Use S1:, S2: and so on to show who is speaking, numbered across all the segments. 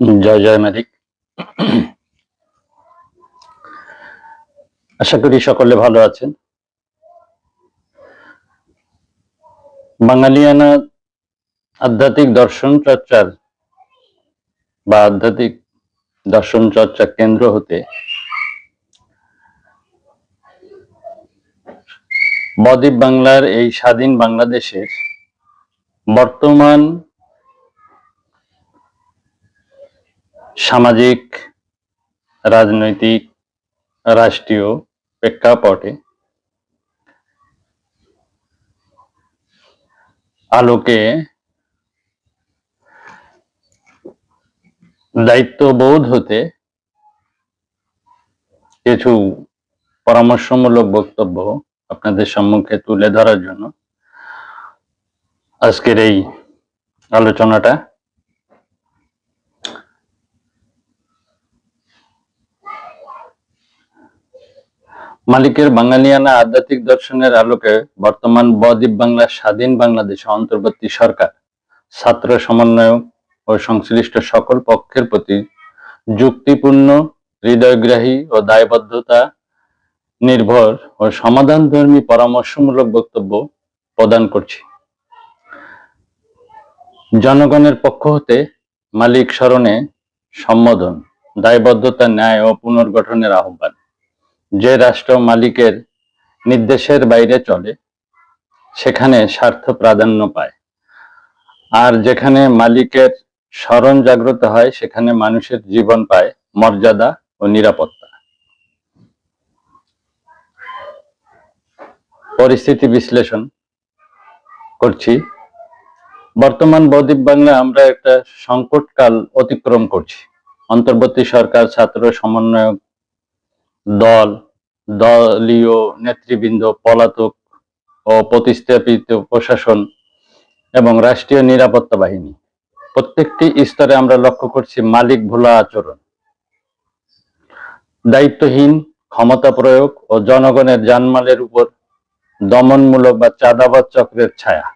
S1: জয় জয় মালিক। আশা করি সকলে ভালো আছেন। বাঙালিয়ানা আধ্যাত্মিক দর্শন চর্চার বা আধ্যাত্মিক দর্শন চর্চা কেন্দ্র হতে বদ্বীপ বাংলার এই স্বাধীন বাংলাদেশের বর্তমান সামাজিক, রাজনৈতিক, রাষ্ট্রীয় প্রেক্ষাপটে আলোকে দায়িত্ববোধ হতে কিছু পরামর্শমূলক বক্তব্য আপনাদের সম্মুখে তুলে ধরার জন্য আজকের এই আলোচনাটা মালিকের বাঙালিয়ানা আধ্যাত্মিক দর্শনের আলোকে বর্তমান বদ্বীপ বাংলার স্বাধীন বাংলাদেশে অন্তর্বর্তী সরকার, ছাত্র সমন্বয়ক ও সংশ্লিষ্ট সকল পক্ষের প্রতি যুক্তিপূর্ণ, হৃদয়গ্রাহী ও দায়বদ্ধতা নির্ভর ও সমাধানধর্মী পরামর্শমূলক বক্তব্য প্রদান করছি। জনগণের পক্ষ হতে মালিক স্মরণে সম্বোধন, দায়বদ্ধতা, ন্যায় ও পুনর্গঠনের আহ্বান। যে রাষ্ট্র মালিকের নির্দেশের বাইরে চলে, সেখানে স্বার্থ প্রাধান্য পায়। আর যেখানে মালিকের স্মরণ জাগ্রত হয়, সেখানে মানুষের জীবন পায় মর্যাদা ও নিরাপত্তা। পরিস্থিতি বিশ্লেষণ করছি। বর্তমান বদ্বীপ বাংলা আমরা একটা সংকটকাল অতিক্রম করছি। অন্তর্বর্তী সরকার, ছাত্র, সমন্বয়ক দল, দলীয় নেতৃবৃন্দ, পলাতক ও প্রতিস্থাপিত প্রশাসন এবং রাষ্ট্রীয় নিরাপত্তা বাহিনী। প্রত্যেকটি স্তরে আমরা লক্ষ্য করছি মালিক ভোলা আচরণ। দায়িত্বহীন, ক্ষমতা প্রয়োগ ও জনগণের জানমালের উপর দমনমূলক বা চাঁদাবাদ চক্রের ছায়া।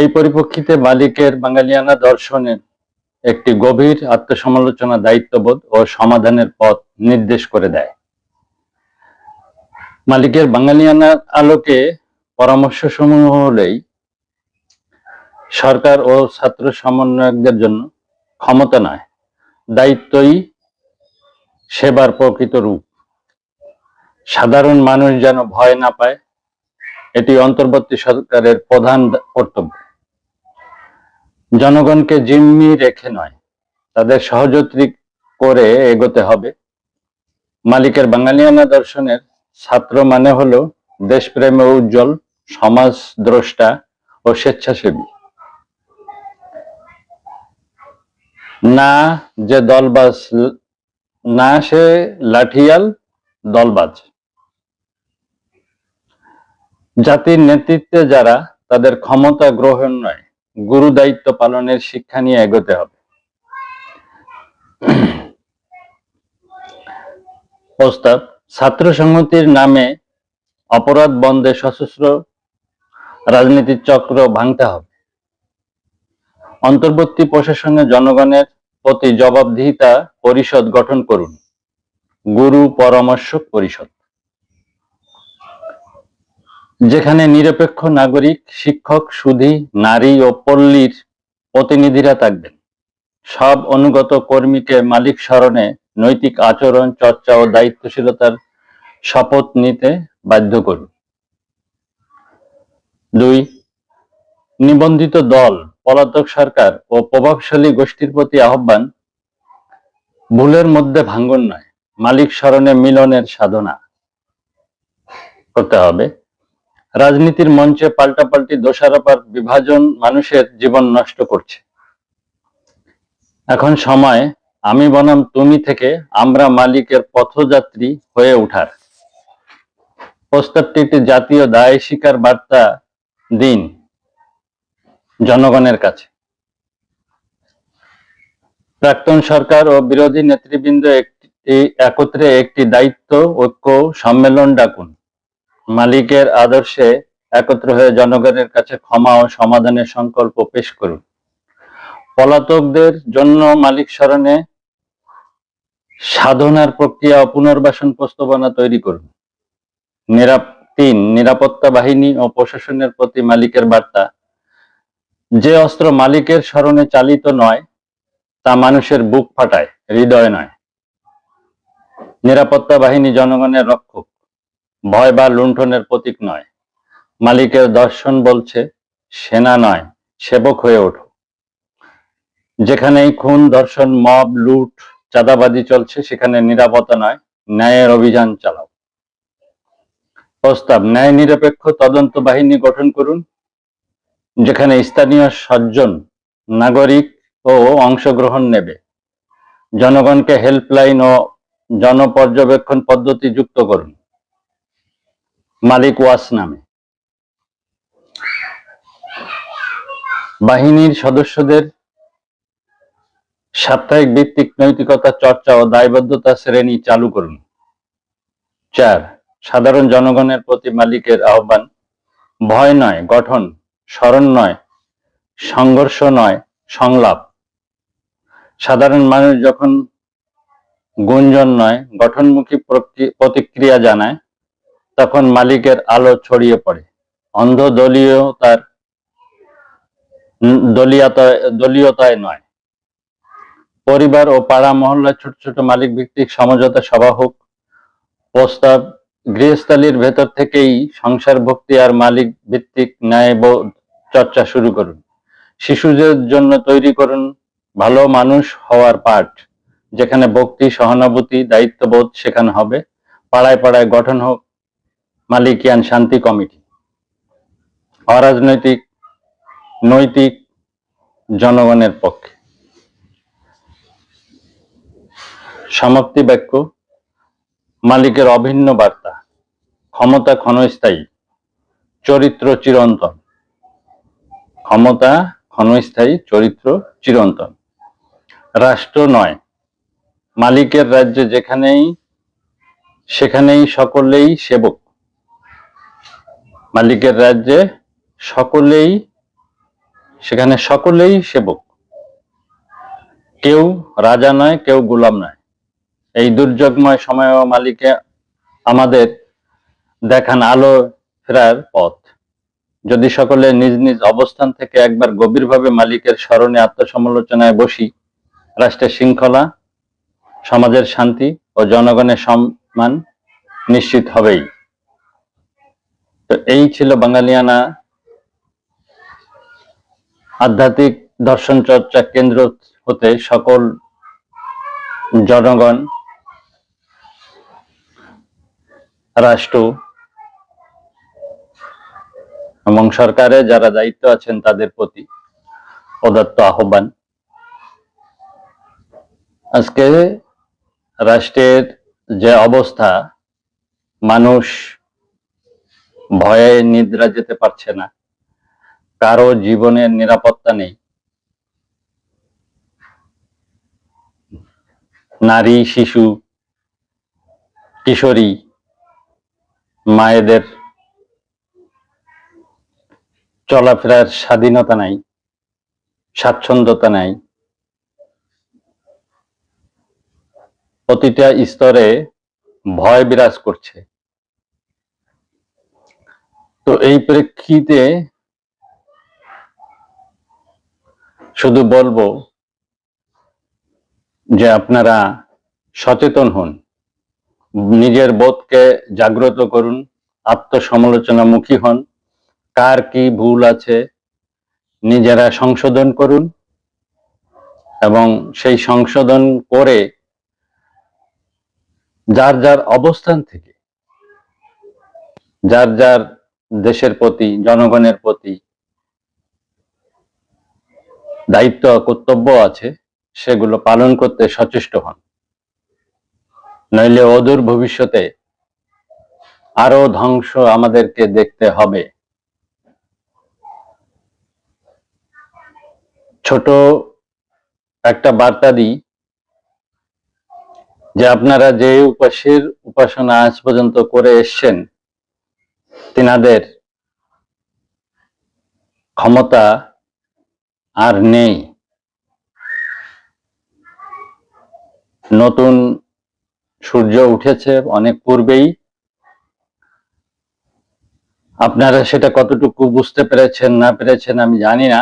S1: এই পরিপ্রেক্ষিতে মালিকের বাঙালিয়ানা দর্শনের একটি গভীর আত্মসমালোচনা দায়িত্ববোধ ও সমাধানের পথ নির্দেশ করে দেয়। মালিকের বাঙালিয়ানার আলোকে পরামর্শ সমূহ হলেই সরকার ও ছাত্র সমন্বয়কদের জন্য ক্ষমতা নয়, দায়িত্বই সেবার প্রকৃত রূপ। সাধারণ মানুষ যেন ভয় না পায়, এটি অন্তর্বর্তী সরকারের প্রধান কর্তব্য। জনগণকে জিম্মি রেখে নয়, তাদের সহযোগী করে এগোতে হবে। মালিকের বাঙালিয়ানা দর্শনের ছাত্র মানে হলো দেশপ্রেমে উজ্জ্বল সমাজ দ্রষ্টা ও স্বেচ্ছাসেবী। না যে দলবাজ, না সে লাঠিয়াল দলবাজ। জাতির নেতৃত্বে যারা, তাদের ক্ষমতা গ্রহণ নয় গুরু দায়িত্ব পালনের শিক্ষা নিয়ে এগোতে হবে। প্রস্তাব ছাত্র সংহতির নামে অপরাধ বন্ধে সশস্ত্র রাজনীতির চক্র ভাঙতে হবে। অন্তর্বর্তী প্রশাসনে জনগণের প্রতি জবাবদিহিতা পরিষদ গঠন করুন। গুরু পরামর্শক পরিষদ। যেখানে নিরপেক্ষ নাগরিক, শিক্ষক, সুধী, নারী ও পল্লীর প্রতিনিধিরা থাকবেন। সব অনুগত কর্মীকে মালিক স্মরণে নৈতিক আচরণ, চর্চা ও দায়িত্বশীলতার শপথ নিতে বাধ্য করুন। দুই, নিবন্ধিত দল, পলাতক সরকার ও প্রভাবশালী গোষ্ঠীর প্রতি আহ্বান, ভুলের মধ্যে ভাঙ্গন নয়, মালিক স্মরণে মিলনের সাধনা করতে হবে। রাজনীতির মঞ্চে পাল্টাপাল্টি দোষারোপার বিভাজন মানুষের জীবন নষ্ট করছে। এখন সময়, আমি বনাম তুমি থেকে আমরা মালিকের পথযাত্রী হয়ে ওঠার প্রস্তাবটি একটি জাতীয় দায় স্বীকার বার্তা দিন জনগণের কাছে। প্রাক্তন সরকার ও বিরোধী নেতৃবৃন্দ একটি, একত্রে একটি দায়িত্ব, ঐক্য, সম্মেলন ডাকুন। মালিকের আদর্শে একত্র হয়ে জনগণের কাছে ক্ষমা ও সমাধানের সংকল্প পেশ করুন। পলাতকদের জন্য মালিক স্মরণে সাধনার প্রক্রিয়া ও পুনর্বাসন প্রস্তাবনা তৈরি করুন। তিন, নিরাপত্তা বাহিনী ও প্রশাসনের প্রতি মালিকের বার্তা। যে অস্ত্র মালিকের স্মরণে চালিত নয়, তা মানুষের বুক ফাটায়, হৃদয় নয়। নিরাপত্তা বাহিনী জনগণের রক্ষক। ভয় বা লুণ্ঠনের প্রতীক নয়। মালিকের দর্শন বলছে, সেনা নয়, সেবক হয়ে ওঠো। যেখানেই খুন, ধর্ষণ, মব, লুট, চাঁদাবাজি চলছে, সেখানে নিরাপত্তা নয়, ন্যায়ের অভিযান চালাও। প্রস্তাব, ন্যায় নিরপেক্ষ তদন্ত বাহিনী গঠন করুন, যেখানে স্থানীয় সজ্জন নাগরিক ও অংশগ্রহণ নেবে। জনগণকে হেল্পলাইন ও জনপর্যবেক্ষণ পদ্ধতি যুক্ত করুন। মালিক ওয়াস নামে। বাহিনীর সদস্যদের সাপ্তাহিক ভিত্তিক নৈতিকতা, চর্চা ও দায়বদ্ধতা শ্রেণি চালু করুন। চার, সাধারণ জনগণের প্রতি মালিকের আহ্বান। ভয় নয়, গঠন, স্মরণ নয়, সংঘর্ষ নয়, সংলাপ। সাধারণ মানুষ যখন গুঞ্জন নয়, গঠনমুখী প্রতিক্রিয়া জানায় তখন মালিকের আলো ছড়িয়ে পড়ে। অন্ধ দলীয়তার উম, দলীয়তায় দলীয়তায় নয়। পরিবার ও পাড়া মহল্লায় ছোট ছোট মালিক ভিত্তিক সমঝোতা সভা হোক প্রস্তাব গৃহস্থালির ভেতর থেকেই সংসার ভক্তি আর মালিক ভিত্তিক ন্যায়বোধ চর্চা শুরু করুন। শিশুদের জন্য তৈরি করুন ভালো মানুষ হওয়ার পাঠ যেখানে ভক্তি সহানুভূতি দায়িত্ববোধ শেখানো হবে। পাড়ায় পাড়ায় গঠন হোক মালিকিয়ান শান্তি কমিটি। অরাজনৈতিক, নৈতিক জনগণের পক্ষে। সমাপ্তি বাক্য, মালিকের অভিন্ন বার্তা, ক্ষমতা ক্ষণস্থায়ী, চরিত্র চিরন্তন। ক্ষমতা ক্ষণস্থায়ী, চরিত্র চিরন্তন। রাষ্ট্র নয়, মালিকের রাজ্যে যেখানেই, সেখানেই সকলেই সেবক। মালিকের রাজ্যে সকলেই, সেখানে সকলেই সেবক। কেউ রাজা নয়, কেউ গোলাম নয়। এই দুর্যোগময় সময়ও মালিকে আমাদের দেখান আলো ফেরার পথ। যদি সকলে নিজ নিজ অবস্থান থেকে একবার গভীরভাবে মালিকের স্মরণে আত্মসমালোচনায় বসি, রাষ্ট্রের শৃঙ্খলা, সমাজের শান্তি ও জনগণের সম্মান নিশ্চিত হবেই। তো এই ছিল বাঙালিয়ানা আধ্যাত্মিক দর্শন চর্চা কেন্দ্র হতে সকল জনগণ, রাষ্ট্র এবং সরকারে যারা দায়িত্ব আছেন তাদের প্রতি পদার্থ আহ্বান। আজকে রাষ্ট্রের যে অবস্থা, মানুষ ভয়ে নিদ্রা যেতে পারছে না। কারও জীবনের নিরাপত্তা নেই। নারী, শিশু, কিশোরী, মায়েদের চলাফেরার স্বাধীনতা নাই, স্বাচ্ছন্দ্যতা নাই। প্রতিটা স্তরে ভয় বিরাজ করছে। তো এই প্রেক্ষিতে শুধু বলব যে আপনারা সচেতন হন। নিজের বোধকে জাগ্রত করুন, আত্মসমালোচনামুখী হন, কার কি ভুল আছে নিজেরা সংশোধন করুন এবং সেই সংশোধন করে যার যার অবস্থান থেকে, যার যার দেশের প্রতি, জনগণের প্রতি দায়িত্ব, কর্তব্য আছে, সেগুলো পালন করতে সচেষ্ট হন। নইলে অদূর ভবিষ্যতে আরও ধ্বংস আমাদেরকে দেখতে হবে। ছোট একটা বার্তা দিই, যে আপনারা যে উপাসের উপাসনা আজ পর্যন্ত করে এসছেন তেনাদের ক্ষমতা আর নেই। নতুন সূর্য উঠেছে অনেক পূর্বেই। আপনারা সেটা কতটুকু বুঝতে পেরেছেন, না পেরেছেন আমি জানি না।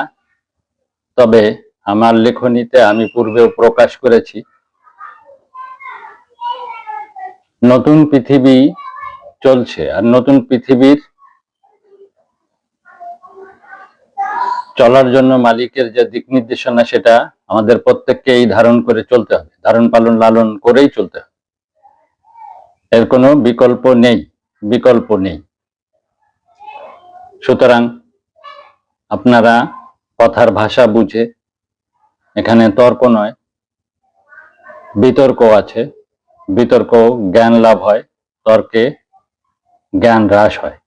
S1: তবে আমার লেখনীতে আমি পূর্বেও প্রকাশ করেছি। নতুন পৃথিবী চলছে। আর নতুন পৃথিবীর চলার জন্য মালিকের যে দিক নির্দেশনা, সেটা আমাদের প্রত্যেককেই ধারণ করে চলতে হবে। ধারণ, পালন, লালন করেই চলতে হবে। এর কোনো বিকল্প নেই বিকল্প নেই। সুতরাং আপনারা কথার ভাষা বুঝে, এখানে তর্ক নয়, বিতর্ক আছে। বিতর্ক, জ্ঞান লাভ হয়, তর্কে জ্ঞান হ্রাস হয়।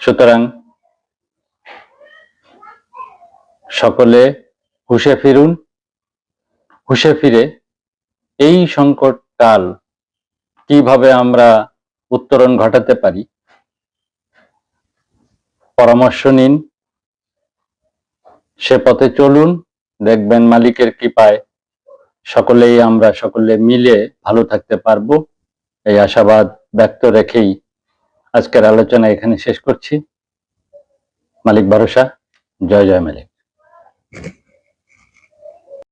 S1: সুতরাং সকলে হুশে ফিরুন। হুশে ফিরে এই সংকট কাল কীভাবে আমরা উত্তরণ ঘটাতে পারি? পরামর্শ নিন। সে পথে চলুন, দেখবেন মালিকের কৃপায় সকলেই আমরা সকলে মিলে ভালো থাকতে পারব। এই আশাবাদ ব্যক্ত রেখেই আজকের আলোচনা এখানে শেষ করছি। মালিক ভরসা। জয় জয় মালিক।